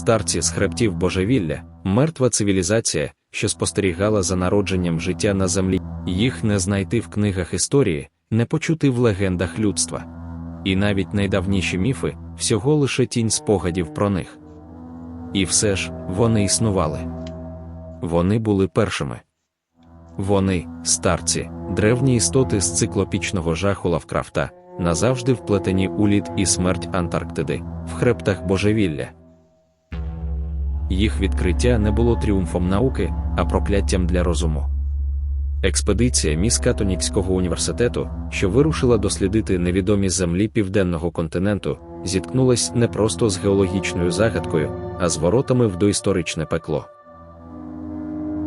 старці з хребтів божевілля, мертва цивілізація, що спостерігала за народженням життя на землі, їх не знайти в книгах історії, не почути в легендах людства. І навіть найдавніші міфи всього лише тінь спогадів про них. І все ж вони існували. Вони були першими. Вони, старці, древні істоти з циклопічного жаху Лавкрафта, назавжди вплетені у лід і смерть Антарктиди, в хребтах божевілля. Їх відкриття не було тріумфом науки, а прокляттям для розуму. Експедиція Міскатонікського університету, що вирушила дослідити невідомі землі південного континенту, зіткнулась не просто з геологічною загадкою, а з воротами в доісторичне пекло.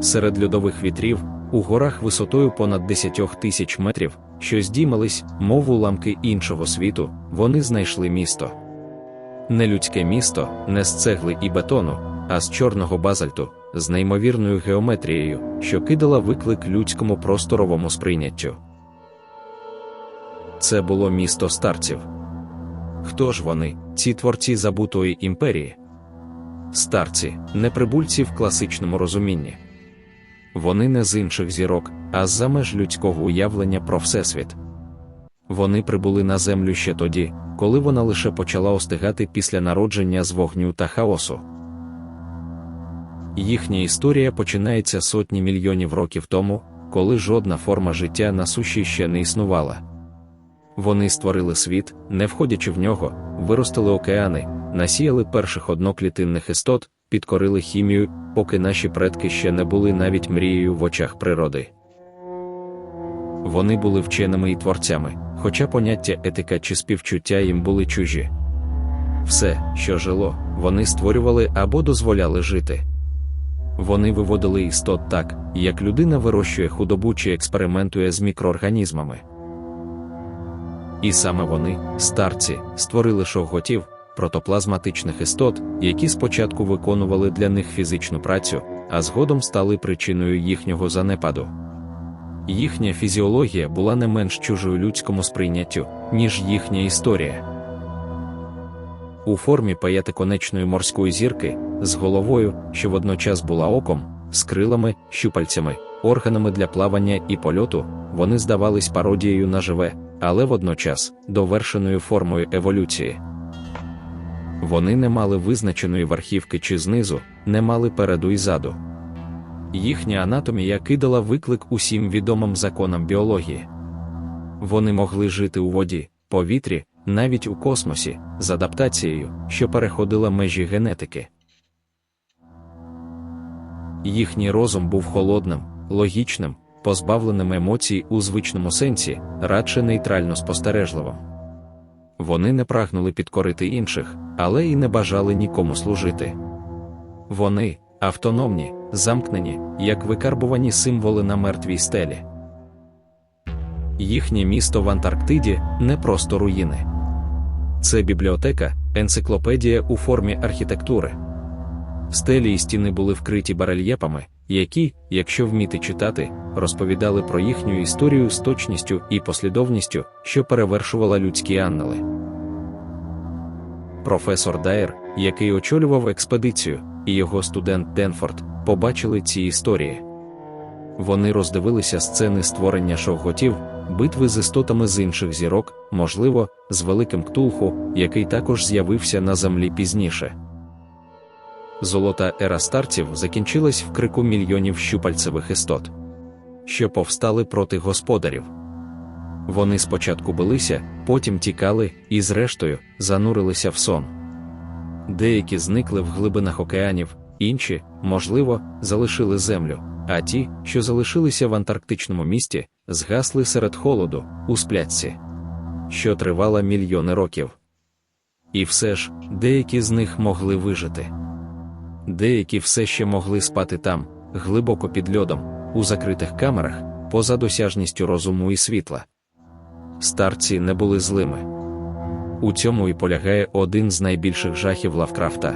Серед льодових вітрів, у горах висотою понад 10 тисяч метрів, що здіймались, мов уламки іншого світу, вони знайшли місто. Не людське місто, не з цегли і бетону, а з чорного базальту, з неймовірною геометрією, що кидала виклик людському просторовому сприйняттю. Це було місто старців. Хто ж вони, ці творці забутої імперії? Старці, не прибульці в класичному розумінні. Вони не з інших зірок, а з-за меж людського уявлення про Всесвіт. Вони прибули на землю ще тоді, коли вона лише почала остигати після народження з вогню та хаосу. Їхня історія починається сотні мільйонів років тому, коли жодна форма життя на суші ще не існувала. Вони створили світ, не входячи в нього, виростили океани, насіяли перших одноклітинних істот, підкорили хімію, поки наші предки ще не були навіть мрією в очах природи. Вони були вченими і творцями, хоча поняття етика чи співчуття їм були чужі. Все, що жило, вони створювали або дозволяли жити. Вони виводили істот так, як людина вирощує худобу чи експериментує з мікроорганізмами. І саме вони, старці, створили шовготів, протоплазматичних істот, які спочатку виконували для них фізичну працю, а згодом стали причиною їхнього занепаду. Їхня фізіологія була не менш чужою людському сприйняттю, ніж їхня історія. У формі п'ятиконечної морської зірки, з головою, що водночас була оком, з крилами, щупальцями, органами для плавання і польоту, вони здавались пародією на живе, але водночас довершеною формою еволюції. Вони не мали визначеної верхівки чи знизу, не мали переду і заду. Їхня анатомія кидала виклик усім відомим законам біології. Вони могли жити у воді, повітрі, навіть у космосі, з адаптацією, що переходила межі генетики. Їхній розум був холодним, логічним, позбавленим емоцій у звичному сенсі, радше нейтрально спостережливим. Вони не прагнули підкорити інших, але й не бажали нікому служити. Вони автономні, замкнені, як викарбувані символи на мертвій стелі. Їхнє місто в Антарктиді не просто руїни. Це бібліотека, енциклопедія у формі архітектури. Стелі і стіни були вкриті барельєпами, які, якщо вміти читати, розповідали про їхню історію з точністю і послідовністю, що перевершувала людські аннали. Професор Дайер, який очолював експедицію, і його студент Денфорд побачили ці історії. Вони роздивилися сцени створення шовготів, битви з істотами з інших зірок, можливо, з великим ктулху, який також з'явився на землі пізніше. Золота ера старців закінчилась в крику мільйонів щупальцевих істот, що повстали проти господарів. Вони спочатку билися, потім тікали і, зрештою, занурилися в сон. Деякі зникли в глибинах океанів, інші, можливо, залишили землю, а ті, що залишилися в антарктичному місті, згасли серед холоду, у спляцці, що тривала мільйони років. І все ж, деякі з них могли вижити. Деякі все ще могли спати там, глибоко під льодом, у закритих камерах, поза досяжністю розуму і світла. Старці не були злими. У цьому і полягає один з найбільших жахів Лавкрафта.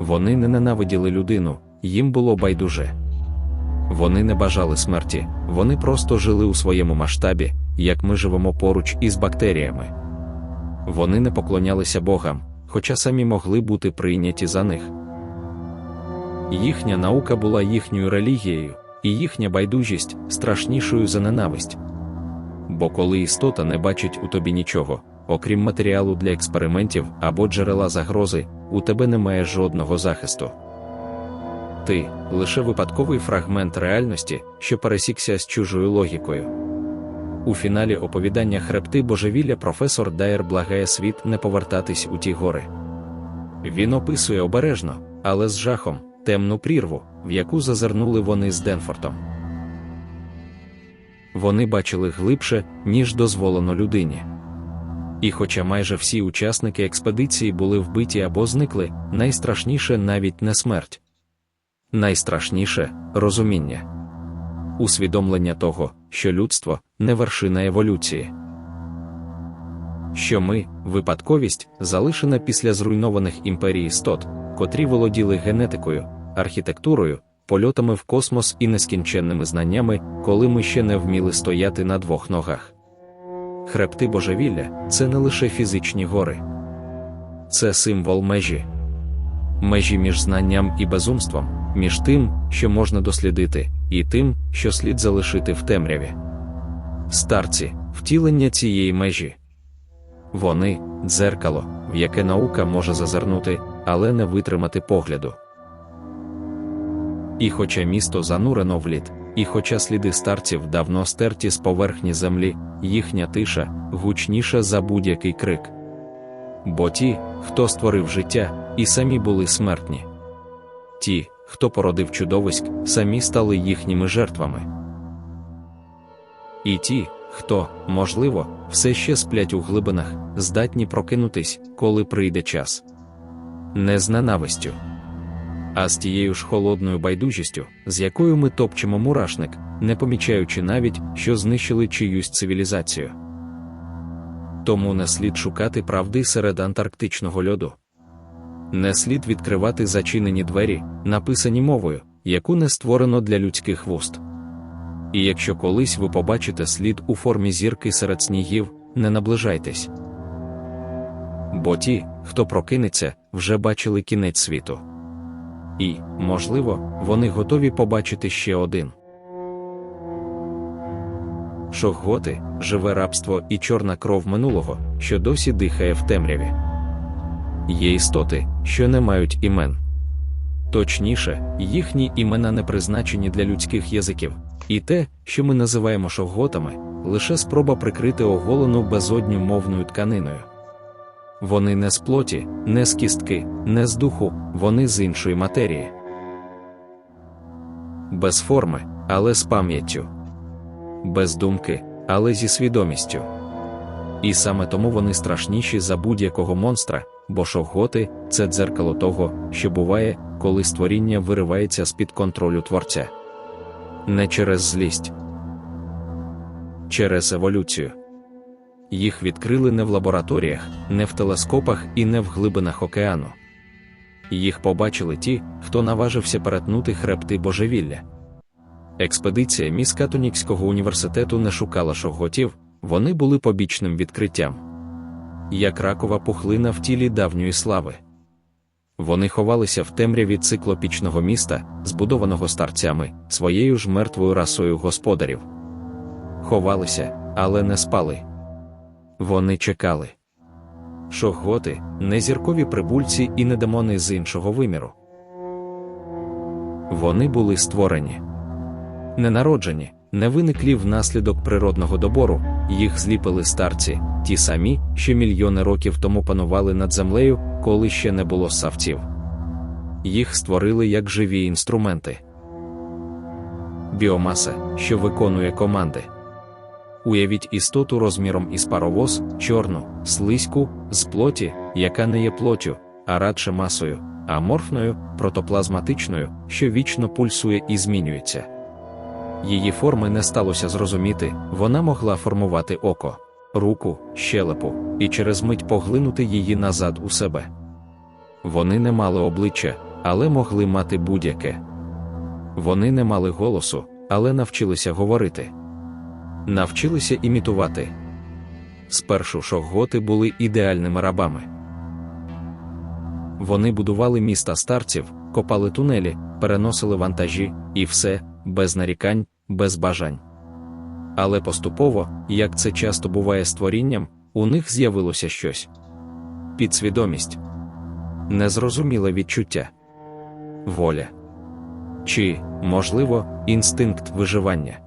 Вони не ненавиділи людину, їм було байдуже. Вони не бажали смерті, вони просто жили у своєму масштабі, як ми живемо поруч із бактеріями. Вони не поклонялися богам, хоча самі могли бути прийняті за них. Їхня наука була їхньою релігією, і їхня байдужість страшнішою за ненависть. Бо коли істота не бачить у тобі нічого, окрім матеріалу для експериментів або джерела загрози, у тебе немає жодного захисту. Ти лише випадковий фрагмент реальності, що пересікся з чужою логікою. У фіналі оповідання хребти божевілля професор Дайер благає світ не повертатись у ті гори. Він описує обережно, але з жахом, темну прірву, в яку зазирнули вони з Денфортом. Вони бачили глибше, ніж дозволено людині. І хоча майже всі учасники експедиції були вбиті або зникли, найстрашніше навіть не смерть. Найстрашніше розуміння, усвідомлення того, що людство не вершина еволюції. Що ми, випадковість, залишена після зруйнованих імперій істот, котрі володіли генетикою, архітектурою, польотами в космос і нескінченними знаннями, коли ми ще не вміли стояти на двох ногах. Хребти божевілля це не лише фізичні гори, це символ межі, межі між знанням і безумством, між тим, що можна дослідити, і тим, що слід залишити в темряві. Старці втілення цієї межі. Вони дзеркало, в яке наука може зазирнути, але не витримати погляду. І хоча місто занурено в лід, і хоча сліди старців давно стерті з поверхні землі, їхня тиша гучніша за будь-який крик. Бо ті, хто створив життя, і самі були смертні. Ті, хто породив чудовиськ, самі стали їхніми жертвами. І ті, хто, можливо, все ще сплять у глибинах, здатні прокинутись, коли прийде час. Не з ненавистю, а з тією ж холодною байдужістю, з якою ми топчемо мурашник, не помічаючи навіть, що знищили чиюсь цивілізацію. Тому не слід шукати правди серед антарктичного льоду. Не слід відкривати зачинені двері, написані мовою, яку не створено для людських вуст. І якщо колись ви побачите слід у формі зірки серед снігів, не наближайтесь. Бо ті, хто прокинеться, вже бачили кінець світу. І, можливо, вони готові побачити ще один. Шохготи живе рабство і чорна кров минулого, що досі дихає в темряві. Є істоти, що не мають імен. Точніше, їхні імена не призначені для людських язиків, і те, що ми називаємо шовготами, лише спроба прикрити оголену безодню мовною тканиною. Вони не з плоті, не з кістки, не з духу, вони з іншої матерії. Без форми, але з пам'яттю, без думки, але зі свідомістю. І саме тому вони страшніші за будь-якого монстра, бо шовготи це дзеркало того, що буває, коли створіння виривається з під контролю творця. Не через злість, через еволюцію. Їх відкрили не в лабораторіях, не в телескопах і не в глибинах океану. Їх побачили ті, хто наважився перетнути хребти божевілля. Експедиція Міскатонікського університету не шукала шовготів, вони були побічним відкриттям. Як ракова пухлина в тілі давньої слави. Вони ховалися в темряві циклопічного міста, збудованого старцями, своєю ж мертвою расою господарів. Ховалися, але не спали. Вони чекали. Шохготи не зіркові прибульці і не демони з іншого виміру. Вони були створені, не народжені, не виниклі внаслідок природного добору, їх зліпили старці, ті самі, що мільйони років тому панували над землею, коли ще не було савців. Їх створили як живі інструменти. Біомаса, що виконує команди. Уявіть істоту розміром із паровоз, чорну, слизьку, з плоті, яка не є плоттю, а радше масою, аморфною, протоплазматичною, що вічно пульсує і змінюється. Її форми не сталося зрозуміти, вона могла формувати око, руку, щелепу, і через мить поглинути її назад у себе. Вони не мали обличчя, але могли мати будь-яке. Вони не мали голосу, але навчилися говорити навчилися імітувати. Спершу шохготи були ідеальними рабами. Вони будували міста старців, копали тунелі, переносили вантажі, і все, без нарікань, без бажань. Але поступово, як це часто буває з творінням, у них з'явилося щось. Підсвідомість, незрозуміле відчуття, воля. Чи, можливо, інстинкт виживання,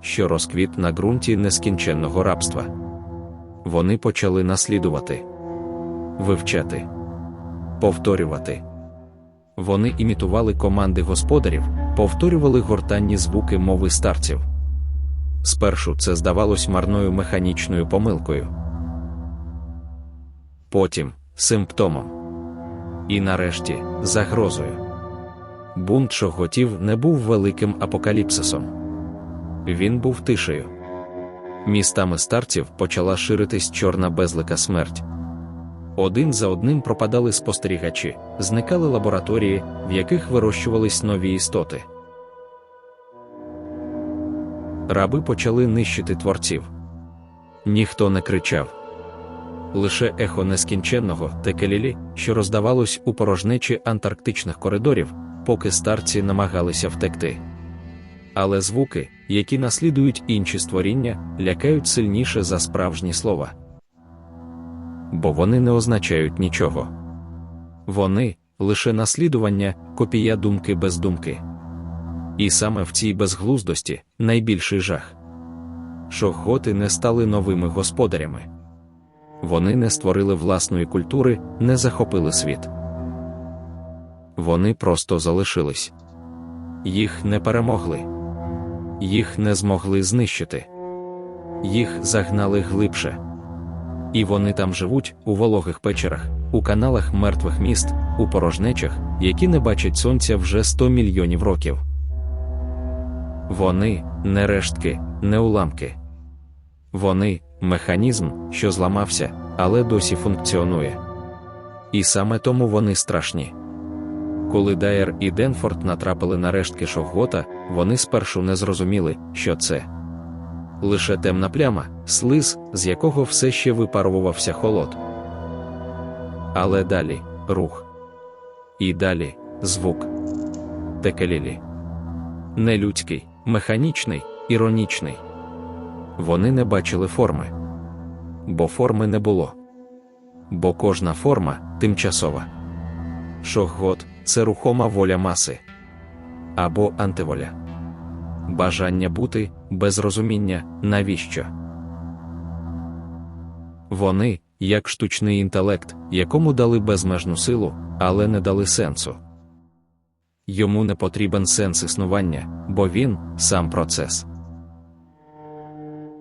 що розквіт на ґрунті нескінченного рабства. Вони почали наслідувати, вивчати, повторювати. Вони імітували команди господарів, повторювали гортанні звуки мови старців. Спершу це здавалось марною механічною помилкою, потім симптомом. І нарешті загрозою. Бунт шоготів не був великим апокаліпсисом. Він був тишею. Містами старців почала ширитись чорна безлика смерть. Один за одним пропадали спостерігачі, зникали лабораторії, в яких вирощувались нові істоти. Раби почали нищити творців. Ніхто не кричав. Лише ехо нескінченного текелілі, що роздавалось у порожнечі антарктичних коридорів, поки старці намагалися втекти. Але звуки, які наслідують інші створіння, лякають сильніше за справжні слова. Бо вони не означають нічого. Вони лише наслідування, копія думки без думки. І саме в цій безглуздості найбільший жах. Шохоти не стали новими господарями. Вони не створили власної культури, не захопили світ. Вони просто залишились. Їх не перемогли, їх не змогли знищити, їх загнали глибше. І вони там живуть у вологих печерах, у каналах мертвих міст, у порожнечах, які не бачать сонця вже 100 мільйонів років. Вони не рештки, не уламки. Вони механізм, що зламався, але досі функціонує. І саме тому вони страшні. Коли Дайер і Денфорд натрапили на рештки Шовгота, вони спершу не зрозуміли, що це лише темна пляма, слиз, з якого все ще випарувався холод. Але далі рух. І далі звук. Текелілі. Нелюдський, механічний, іронічний. Вони не бачили форми. Бо форми не було. Бо кожна форма тимчасова. Шохгот це рухома воля маси або антиволя. Бажання бути без розуміння, навіщо. Вони, як штучний інтелект, якому дали безмежну силу, але не дали сенсу. Йому не потрібен сенс існування, бо він сам процес.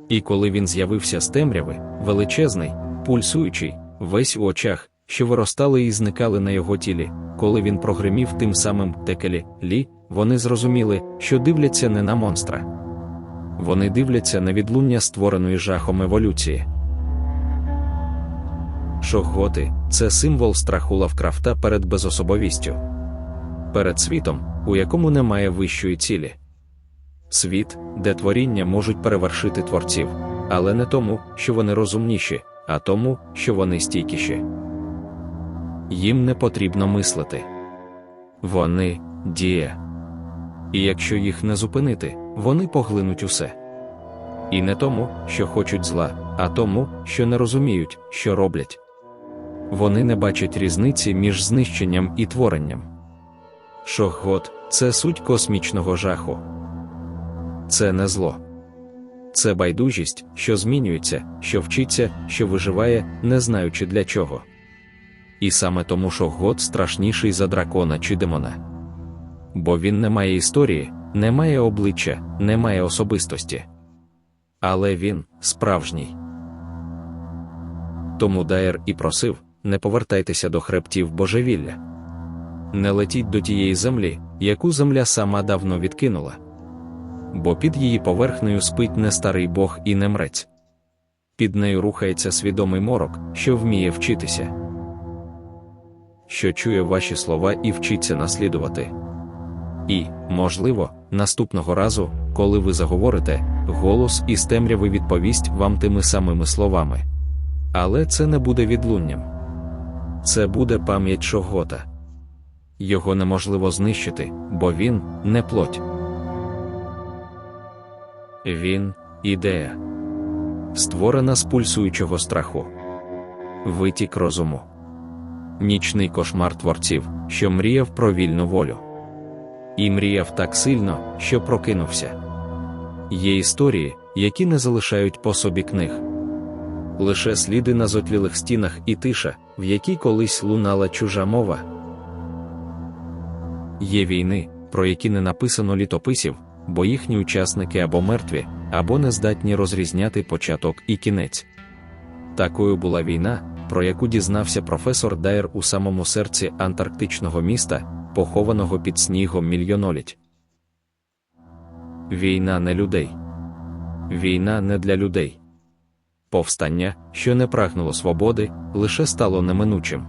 І коли він з'явився з темряви, величезний, пульсуючий, весь у очах, що виростали і зникали на його тілі, коли він прогримів тим самим текелі лі, вони зрозуміли, що дивляться не на монстра. Вони дивляться на відлуння створеної жахом еволюції. Шохготи це символ страху Лавкрафта перед безособовістю, перед світом, у якому немає вищої цілі. Світ, де творіння можуть перевершити творців, але не тому, що вони розумніші, а тому, що вони стійкіші. Їм не потрібно мислити. Вони діє. І якщо їх не зупинити, вони поглинуть усе. І не тому, що хочуть зла, а тому, що не розуміють, що роблять. Вони не бачать різниці між знищенням і творенням. Шохгот це суть космічного жаху. Це не зло. Це байдужість, що змінюється, що вчиться, що виживає, не знаючи для чого. І саме тому Шохгот страшніший за дракона чи демона. Бо він не має історії, не має обличчя, не має особистості. Але він справжній. Тому Дайер і просив не повертайтеся до хребтів божевілля, не летіть до тієї землі, яку земля сама давно відкинула. Бо під її поверхнею спить не старий Бог і не мрець. Під нею рухається свідомий морок, що вміє вчитися, що чує ваші слова і вчиться наслідувати. І, можливо, наступного разу, коли ви заговорите, голос із темряви відповість вам тими самими словами. Але це не буде відлунням. Це буде пам'ять Шогота. Його неможливо знищити, бо він не плоть. Він ідея, створена з пульсуючого страху, витік розуму, нічний кошмар творців, що мріяв про вільну волю. І мріяв так сильно, що прокинувся. Є історії, які не залишають по собі книг. Лише сліди на зотлілих стінах і тиша, в якій колись лунала чужа мова. Є війни, про які не написано літописів, бо їхні учасники або мертві, або не здатні розрізняти початок і кінець. Такою була війна, про яку дізнався професор Дайер у самому серці антарктичного міста, похованого під снігом мільйоноліть. Війна не людей. Війна не для людей. Повстання, що не прагнуло свободи, лише стало неминучим.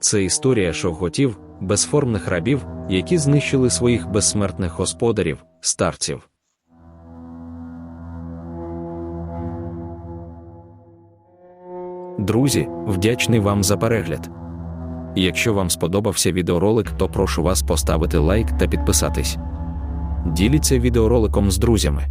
Це історія шовготів, безформних рабів, які знищили своїх безсмертних господарів, старців. Друзі, вдячний вам за перегляд. Якщо вам сподобався відеоролик, то прошу вас поставити лайк та підписатись. Діліться відеороликом з друзями.